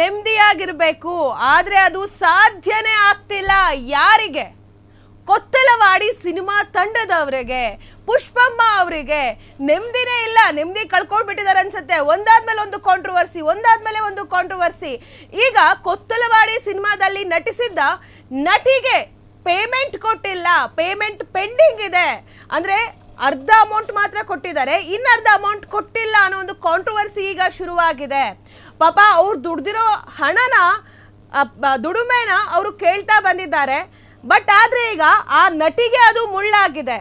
ನೆಮ್ಮದಿಯಾಗಿರ್ಬೇಕು. ಆದ್ರೆ ಅದು ಸಾಧ್ಯನೇ ಆಗ್ತಿಲ್ಲ. ಯಾರಿಗೆ? ಕೊತ್ತಲವಾಡಿ ಸಿನಿಮಾ ತಂಡದವರಿಗೆ, ಪುಷ್ಪಮ್ಮ ಅವರಿಗೆ. ನೆಮ್ಮದಿನೇ ಇಲ್ಲ. ನೆಮ್ಮದಿ ಕಳ್ಕೊಂಡ್ಬಿಟ್ಟಿದ್ದಾರೆ ಅನ್ಸುತ್ತೆ. ಒಂದಾದ್ಮೇಲೆ ಒಂದು ಕಾಂಟ್ರವರ್ಸಿ ಒಂದಾದ್ಮೇಲೆ ಒಂದು ಕಾಂಟ್ರವರ್ಸಿ ಈಗ ಕೊತ್ತಲವಾಡಿ ಸಿನಿಮಾದಲ್ಲಿ ನಟಿಸಿದ್ದ ನಟಿಗೆ ಪೇಮೆಂಟ್ ಕೊಟ್ಟಿಲ್ಲ. ಪೇಮೆಂಟ್ ಪೆಂಡಿಂಗ್ ಇದೆ. ಅಂದ್ರೆ ಅರ್ಧ ಅಮೌಂಟ್ ಮಾತ್ರ ಕೊಟ್ಟಿದ್ದಾರೆ. ಇನ್ನರ್ಧ ಅಮೌಂಟ್ ಕೊಟ್ಟಿಲ್ಲ ಅನ್ನೋ ಒಂದು ಕಾಂಟ್ರವರ್ಸಿ ಈಗ ಶುರುವಾಗಿದೆ. ಪಾಪ ಅವ್ರು ದುಡ್ದಿರೋ ಹಣನ ದುಡಿಮೆನ ಅವರು ಕೇಳ್ತಾ ಬಂದಿದ್ದಾರೆ. ಬಟ್ ಆದ್ರೆ ಈಗ ಆ ನಟಿಗೆ ಅದು ಮುಳ್ಳಾಗಿದೆ.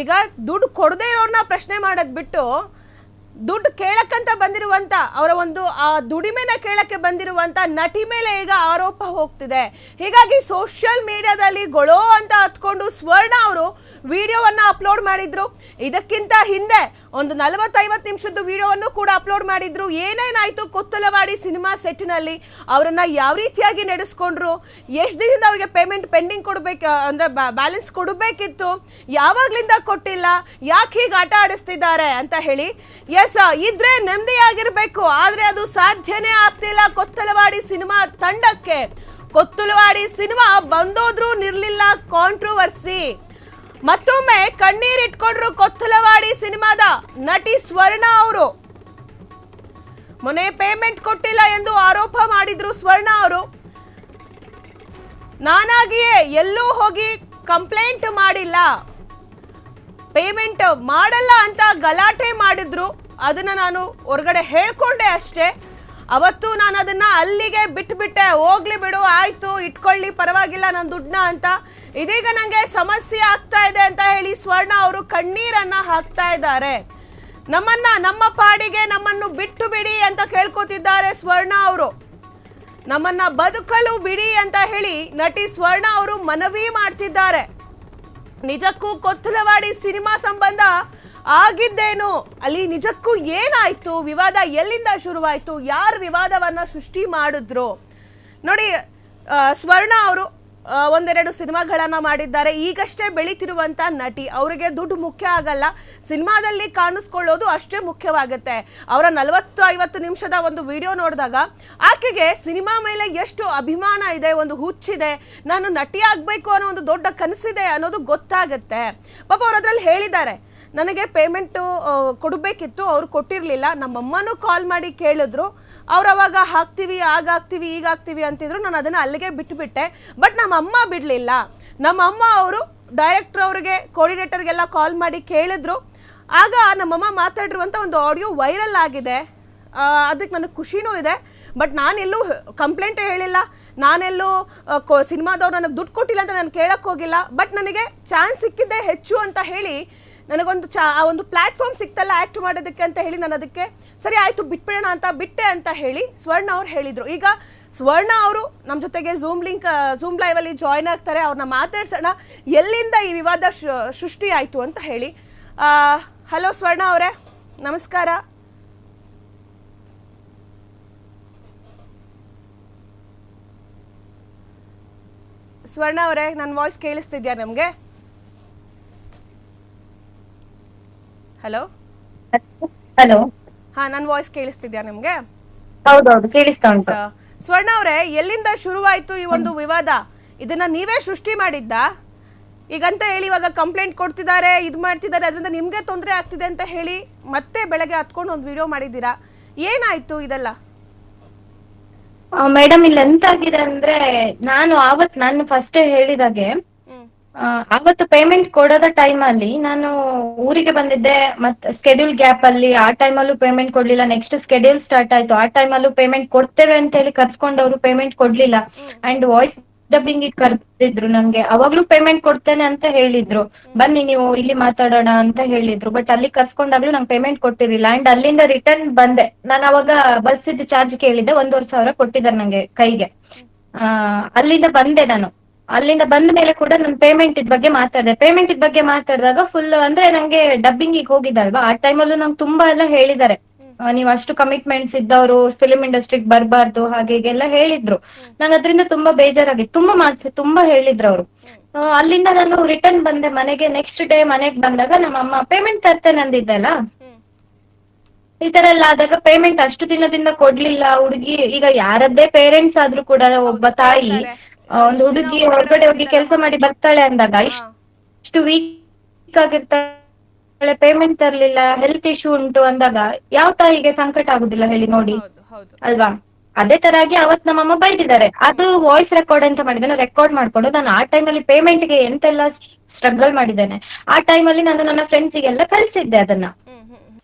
ಈಗ ದುಡ್ಡು ಕೊಡದೇ ಇರೋರ್ನ ಪ್ರಶ್ನೆ ಮಾಡೋದು ಬಿಟ್ಟು ದುಡ್ಡು ಕೇಳಕ್ಕಂತ ಬಂದಿರುವಂತ, ಅವರ ಒಂದು, ಆ ದುಡಿಮೆನ ಕೇಳಕ್ಕೆ ಬಂದಿರುವಂತ ನಟಿ ಮೇಲೆ ಈಗ ಆರೋಪ ಹೋಗ್ತಿದೆ. ಹೀಗಾಗಿ ಸೋಷಿಯಲ್ ಮೀಡಿಯಾದಲ್ಲಿ ಗೊಳೋ ಅಂತ ಹತ್ಕೊಂಡು ಸ್ವರ್ಣ ಅವರು ವಿಡಿಯೋವನ್ನ ಅಪ್ಲೋಡ್ ಮಾಡಿದ್ರು. ಇದಕ್ಕಿಂತ ಹಿಂದೆ ಒಂದು ನಲವತ್ತೈವತ್ತು ನಿಮಿಷದ ವಿಡಿಯೋವನ್ನು ಕೂಡ ಅಪ್ಲೋಡ್ ಮಾಡಿದ್ರು. ಏನೇನಾಯ್ತು ಕೊತ್ತಲವಾಡಿ ಸಿನಿಮಾ ಸೆಟ್ನಲ್ಲಿ? ಅವರನ್ನ ಯಾವ ರೀತಿಯಾಗಿ ನಡೆಸ್ಕೊಂಡ್ರು? ಎಷ್ಟು ದಿನದಿಂದ ಅವ್ರಿಗೆ ಪೇಮೆಂಟ್ ಪೆಂಡಿಂಗ್ ಕೊಡಬೇಕು ಅಂದ್ರೆ ಬ್ಯಾಲೆನ್ಸ್ ಕೊಡಬೇಕಿತ್ತು? ಯಾವಾಗ್ಲಿಂದ ಕೊಟ್ಟಿಲ್ಲ? ಯಾಕೆ ಹೀಗೆ ಆಟ ಆಡಿಸ್ತಿದ್ದಾರೆ ಅಂತ ಹೇಳಿ ಇದ್ರೆ ನೆಮ್ಮದಿಯಾಗಿರ್ಬೇಕು, ಆದ್ರೆ ಅದು ಸಾಧ್ಯನೇ ಆಗ್ತಿಲ್ಲ ಕೊತ್ತಲವಾಡಿ ಸಿನಿಮಾ ತಂಡಕ್ಕೆ. ಕೊತ್ತಲವಾಡಿ ಸಿನಿಮಾ ಬಂದೋದ್ರೂ ನಿರ್ಲಿಲ್ಲ ಕಾಂಟ್ರವರ್ಸಿ ಮತ್ತೊಮ್ಮೆ ಕಣ್ಣೀರಿಟ್ಕೊಂಡ್ರು ಕೊತ್ತಲವಾಡಿ ಸಿನಿಮಾದ ನಟಿ ಸ್ವರ್ಣ ಅವರು. ಮೊನ್ನೆ ಪೇಮೆಂಟ್ ಕೊಟ್ಟಿಲ್ಲ ಎಂದು ಆರೋಪ ಮಾಡಿದ್ರು ಸ್ವರ್ಣ ಅವರು. ನಾನಾಗಿಯೇ ಎಲ್ಲೂ ಹೋಗಿ ಕಂಪ್ಲೇಂಟ್ ಮಾಡಿಲ್ಲ. ಪೇಮೆಂಟ್ ಮಾಡಲ್ಲ ಅಂತ ಗಲಾಟೆ ಮಾಡಿದ್ರು. ಅದನ್ನ ನಾನು ಹೊರಗಡೆ ಹೇಳ್ಕೊಂಡೆ ಅಷ್ಟೇ. ಅವತ್ತು ನಾನು ಅದನ್ನ ಅಲ್ಲಿಗೆ ಬಿಟ್ಟುಬಿಟ್ಟೆ ಹೋಗ್ಲಿ ಬಿಡು, ಆಯ್ತು, ಇಟ್ಕೊಳ್ಳಿ, ಪರವಾಗಿಲ್ಲ ನನ್ನ ದುಡ್ಡನ್ನ ಅಂತ. ಇದೀಗ ನನಗೆ ಸಮಸ್ಯೆ ಆಗ್ತಾ ಇದೆ ಅಂತ ಹೇಳಿ ಸ್ವರ್ಣ ಅವರು ಕಣ್ಣೀರನ್ನ ಹಾಕ್ತಾ ಇದ್ದಾರೆ. ನಮ್ಮನ್ನ, ನಮ್ಮ ಪಾಡಿಗೆ ನಮ್ಮನ್ನು ಬಿಟ್ಟು ಬಿಡಿ ಅಂತ ಕೇಳ್ಕೊತಿದ್ದಾರೆ ಸ್ವರ್ಣ ಅವರು. ನಮ್ಮನ್ನ ಬದುಕಲು ಬಿಡಿ ಅಂತ ಹೇಳಿ ನಟಿ ಸ್ವರ್ಣ ಅವರು ಮನವಿ ಮಾಡ್ತಿದ್ದಾರೆ. ನಿಜಕ್ಕೂ ಕೊತ್ತಲವಾಡಿ ಸಿನಿಮಾ ಸಂಬಂಧ ಆಗಿದ್ದೇನು? ಅಲ್ಲಿ ನಿಜಕ್ಕೂ ಏನಾಯ್ತು? ವಿವಾದ ಎಲ್ಲಿಂದ ಶುರುವಾಯ್ತು? ಯಾರು ವಿವಾದವನ್ನ ಸೃಷ್ಟಿ ಮಾಡಿದ್ರು? ನೋಡಿ ಸ್ವರ್ಣ ಅವರು ಒಂದೆರಡು ಸಿನಿಮಾಗಳನ್ನ ಮಾಡಿದ್ದಾರೆ. ಈಗಷ್ಟೇ ಬೆಳೀತಿರುವಂತ ನಟಿ. ಅವರಿಗೆ ದುಡ್ಡು ಮುಖ್ಯ ಆಗಲ್ಲ. ಸಿನಿಮಾದಲ್ಲಿ ಕಾಣಿಸ್ಕೊಳ್ಳೋದು ಅಷ್ಟೇ ಮುಖ್ಯವಾಗುತ್ತೆ. ಅವರ ನಲವತ್ತು ಐವತ್ತು ನಿಮಿಷದ ಒಂದು ವಿಡಿಯೋ ನೋಡಿದಾಗ ಆಕೆಗೆ ಸಿನಿಮಾ ಮೇಲೆ ಎಷ್ಟು ಅಭಿಮಾನ ಇದೆ, ಒಂದು ಹುಚ್ಚಿದೆ, ನಾನು ನಟಿ ಆಗ್ಬೇಕು ಅನ್ನೋ ಒಂದು ದೊಡ್ಡ ಕನಸಿದೆ ಅನ್ನೋದು ಗೊತ್ತಾಗುತ್ತೆ. ಪಾಪ ಅವ್ರ ಅದ್ರಲ್ಲಿ ಹೇಳಿದ್ದಾರೆ. ನನಗೆ ಪೇಮೆಂಟು ಕೊಡಬೇಕಿತ್ತು, ಅವರು ಕೊಟ್ಟಿರಲಿಲ್ಲ. ನಮ್ಮಮ್ಮನೂ ಕಾಲ್ ಮಾಡಿ ಕೇಳಿದ್ರು. ಅವ್ರು ಅವಾಗ ಹಾಕ್ತೀವಿ, ಆಗ ಹಾಕ್ತೀವಿ, ಈಗ ಹಾಕ್ತೀವಿ ಅಂತಿದ್ರು. ನಾನು ಅದನ್ನು ಅಲ್ಲಿಗೆ ಬಿಟ್ಟುಬಿಟ್ಟೆ ಬಟ್ ನಮ್ಮ ಅಮ್ಮ ಬಿಡಲಿಲ್ಲ. ನಮ್ಮ ಅಮ್ಮ ಅವರು ಡೈರೆಕ್ಟ್ರ್ ಅವರಿಗೆ ಕೋರ್ಡಿನೇಟರ್ಗೆಲ್ಲ ಕಾಲ್ ಮಾಡಿ ಕೇಳಿದ್ರು. ಆಗ ನಮ್ಮಮ್ಮ ಮಾತಾಡಿರುವಂಥ ಒಂದು ಆಡಿಯೋ ವೈರಲ್ ಆಗಿದೆ. ಅದಕ್ಕೆ ನನಗೆ ಖುಷಿನೂ ಇದೆ. ಬಟ್ ನಾನೆಲ್ಲೂ ಕಂಪ್ಲೇಂಟೇ ಹೇಳಿಲ್ಲ. ನಾನೆಲ್ಲೂ ಸಿನಿಮಾದವ್ರು ನನಗೆ ದುಡ್ಡು ಕೊಟ್ಟಿಲ್ಲ ಅಂತ ನಾನು ಕೇಳೋಕ್ಕೋಗಿಲ್ಲ ಬಟ್ ನನಗೆ ಚಾನ್ಸ್ ಸಿಕ್ಕಿದ್ದೇ ಹೆಚ್ಚು ಅಂತ ಹೇಳಿ ನನಗೊಂದು ಚಾ, ಆ ಒಂದು ಪ್ಲಾಟ್ಫಾರ್ಮ್ ಸಿಕ್ತಲ್ಲ ಆ್ಯಕ್ಟ್ ಮಾಡೋದಕ್ಕೆ ಅಂತ ಹೇಳಿ ನಾನು ಅದಕ್ಕೆ, ಸರಿ ಆಯಿತು, ಬಿಟ್ಬಿಡೋಣ ಅಂತ, ಬಿಟ್ಟೆ ಅಂತ ಹೇಳಿ ಸ್ವರ್ಣ ಅವ್ರು ಹೇಳಿದರು. ಈಗ ಸ್ವರ್ಣ ಅವರು ನಮ್ಮ ಜೊತೆಗೆ ಝೂಮ್ ಲಿಂಕ್ ಝೂಮ್ ಲೈವಲ್ಲಿ ಜಾಯ್ನ್ ಆಗ್ತಾರೆ ಅವ್ರನ್ನ ಮಾತಾಡ್ಸೋಣ, ಎಲ್ಲಿಂದ ಈ ವಿವಾದ ಸೃಷ್ಟಿ ಆಯಿತು ಅಂತ ಹೇಳಿ. ಹಲೋ ಸ್ವರ್ಣ ಅವರೇ, ನಮಸ್ಕಾರ. ಸ್ವರ್ಣ ಅವರೇ ನನ್ನ ವಾಯ್ಸ್ ಕೇಳಿಸ್ತಿದ್ಯಾ ನಮಗೆ? ಹಲೋ ಹಲೋ ಹಾ ನನ್ನ ವಾಯ್ಸ್ ಕೇಳಿಸ್ತಿದ್ಯಾ ನಿಮ್ಗೆ? ಹೌದೌದು ಕೇಳಿಸ್ತಾ ಉಂಟು. ಸ್ವರ್ಣ ಅವರೇ ಎಲ್ಲಿಂದ ಶುರುವಾಯ್ತು ಈ ಒಂದು ವಿವಾದ? ಇದನ್ನ ನೀವೇ ಸೃಷ್ಟಿ ಮಾಡಿದ್ದ? ಈಗಂತ ಹೇಳಿ ಇವಾಗ ಕಂಪ್ಲೇಂಟ್ ಕೊಡ್ತಿದ್ದಾರೆ ಇದು ಮಾಡ್ತಿದ್ದಾರೆ ಅದರಿಂದ ನಿಮ್ಗೆ ತೊಂದರೆ ಆಗ್ತಿದೆ ಅಂತ ಹೇಳಿ ಮತ್ತೆ ಬೆಳಗ್ಗೆ ಹತ್ಕೊಂಡು ಒಂದು ವಿಡಿಯೋ ಮಾಡಿದ್ದೀರಾ? ಏನಾಯ್ತು ಇದೆಲ್ಲ? ಮೇಡಮ್ ಇಲ್ಲಿ ಎಂತ ಆಗಿದೆ ಅಂದ್ರೆ ನಾನು ಆವತ್ ನಾನು ಫಸ್ಟ್ ಹೇಳಿದಾಗೆ ಆವತ್ತು ಪೇಮೆಂಟ್ ಕೊಡೋದ ಟೈಮ್ ಅಲ್ಲಿ ನಾನು ಊರಿಗೆ ಬಂದಿದ್ದೆ, ಮತ್ತೆ ಸ್ಕೆಡ್ಯೂಲ್ ಗ್ಯಾಪ್ ಅಲ್ಲಿ, ಆ ಟೈಮ್ ಅಲ್ಲೂ ಪೇಮೆಂಟ್ ಕೊಡ್ಲಿಲ್ಲ. ನೆಕ್ಸ್ಟ್ ಸ್ಕೆಡ್ಯೂಲ್ ಸ್ಟಾರ್ಟ್ ಆಯ್ತು. ಆ ಟೈಮ್ ಅಲ್ಲೂ ಪೇಮೆಂಟ್ ಕೊಡ್ತೇವೆ ಅಂತ ಹೇಳಿ ಕರ್ಸ್ಕೊಂಡವ್ರು ಪೇಮೆಂಟ್ ಕೊಡ್ಲಿಲ್ಲ. ಅಂಡ್ ವಾಯ್ಸ್ ಡಬ್ಬಿಂಗ್ ಕರ್ತಿದ್ರು ನಂಗೆ. ಅವಾಗ್ಲೂ ಪೇಮೆಂಟ್ ಕೊಡ್ತೇನೆ ಅಂತ ಹೇಳಿದ್ರು. ಬನ್ನಿ ನೀವು ಇಲ್ಲಿ ಮಾತಾಡೋಣ ಅಂತ ಹೇಳಿದ್ರು. ಬಟ್ ಅಲ್ಲಿ ಕರ್ಸ್ಕೊಂಡಾಗ್ಲೂ ನಂಗೆ ಪೇಮೆಂಟ್ ಕೊಟ್ಟಿರಲಿಲ್ಲ. ಅಂಡ್ ಅಲ್ಲಿಂದ ರಿಟರ್ನ್ ಬಂದೆ. ನಾನು ಅವಾಗ ಬಸ್ ಚಾರ್ಜ್ ಕೇಳಿದ್ದೆ. ಒಂದೂವರೆ ಸಾವಿರ ಕೊಟ್ಟಿದ್ದಾರೆ ನಂಗೆ ಕೈಗೆ. ಅಲ್ಲಿಂದ ಬಂದೆ ನಾನು. ಅಲ್ಲಿಂದ ಬಂದ ಮೇಲೆ ಕೂಡ ನಾನು ಪೇಮೆಂಟ್ ಇದ್ ಬಗ್ಗೆ ಮಾತಾಡಿದೆ. ಪೇಮೆಂಟ್ ಇದ್ ಬಗ್ಗೆ ಮಾತಾಡಿದಾಗ ಫುಲ್ ಅಂದ್ರೆ ನಂಗೆ ಡಬ್ಬಿಂಗ್ ಹೋಗಿದ್ದಲ್ವಾ? ಆ ಟೈಮಲ್ಲೂ ನಂಗೆ ತುಂಬಾ ಎಲ್ಲ ಹೇಳಿದ್ದಾರೆ. ನೀವ್ ಅಷ್ಟು ಕಮಿಟ್ಮೆಂಟ್ಸ್ ಇದ್ದವರು ಫಿಲ್ಮ್ ಇಂಡಸ್ಟ್ರಿಗೆ ಬರಬಾರ್ದು ಹಾಗೆ ಹೀಗೆಲ್ಲ ಹೇಳಿದ್ರು. ನಂಗೆ ಅದರಿಂದ ತುಂಬಾ ಬೇಜಾರಾಗಿತ್ತು. ತುಂಬಾ ಮಾತ್ ತುಂಬಾ ಹೇಳಿದ್ರು ಅವರು ಅಲ್ಲಿಂದ ನಾನು ರಿಟರ್ನ್ ಬಂದೆ ಮನೆಗೆ. ನೆಕ್ಸ್ಟ್ ಡೇ ಮನೆಗೆ ಬಂದಾಗ ನಮ್ಮ ಅಮ್ಮ ಪೇಮೆಂಟ್ ತರ್ತೇನೆ ಅಂದಿದ್ದಲ್ಲ ಅಲ್ಲ? ಈ ತರ ಎಲ್ಲ ಆದಾಗ ಪೇಮೆಂಟ್ ಅಷ್ಟು ದಿನದಿಂದ ಕೊಡ್ಲಿಲ್ಲ ಹುಡುಗಿ. ಈಗ ಯಾರದ್ದೇ ಪೇರೆಂಟ್ಸ್ ಆದ್ರೂ ಕೂಡ ಒಬ್ಬ ತಾಯಿ ಒಂದು ಹುಡುಗಿ ಹೊರಗಡೆ ಹೋಗಿ ಕೆಲಸ ಮಾಡಿ ಬರ್ತಾಳೆ ಅಂದಾಗ ಇಷ್ಟು ವೀಕ್ ಆಗಿರ್ತಾಳೆ ಪೇಮೆಂಟ್ ತರ್ಲಿಲ್ಲ ಹೆಲ್ತ್ ಇಶ್ಯೂ ಉಂಟು ಅಂದಾಗ ಯಾವ ತಾಯಿಗೆ ಸಂಕಟ ಆಗುದಿಲ್ಲ ಹೇಳಿ ನೋಡಿ. ಅಲ್ವಾ? ಅದೇ ತರಾಗಿ ಅವತ್ ನಮ್ಮಮ್ಮ ಬೈದಿದ್ದಾರೆ. ಅದು ವಾಯ್ಸ್ ರೆಕಾರ್ಡ್ ಅಂತ ಮಾಡಿದ್ದೇನೆ ರೆಕಾರ್ಡ್ ಮಾಡ್ಕೊಂಡು ನಾನು ಆ ಟೈಮಲ್ಲಿ ಪೇಮೆಂಟ್ಗೆ ಎಂತೆಲ್ಲ ಸ್ಟ್ರಗಲ್ ಮಾಡಿದ್ದೇನೆ. ಆ ಟೈಮಲ್ಲಿ ನಾನು ನನ್ನ ಫ್ರೆಂಡ್ಸಿಗೆಲ್ಲ ಕಳಿಸಿದ್ದೆ ಅದನ್ನ.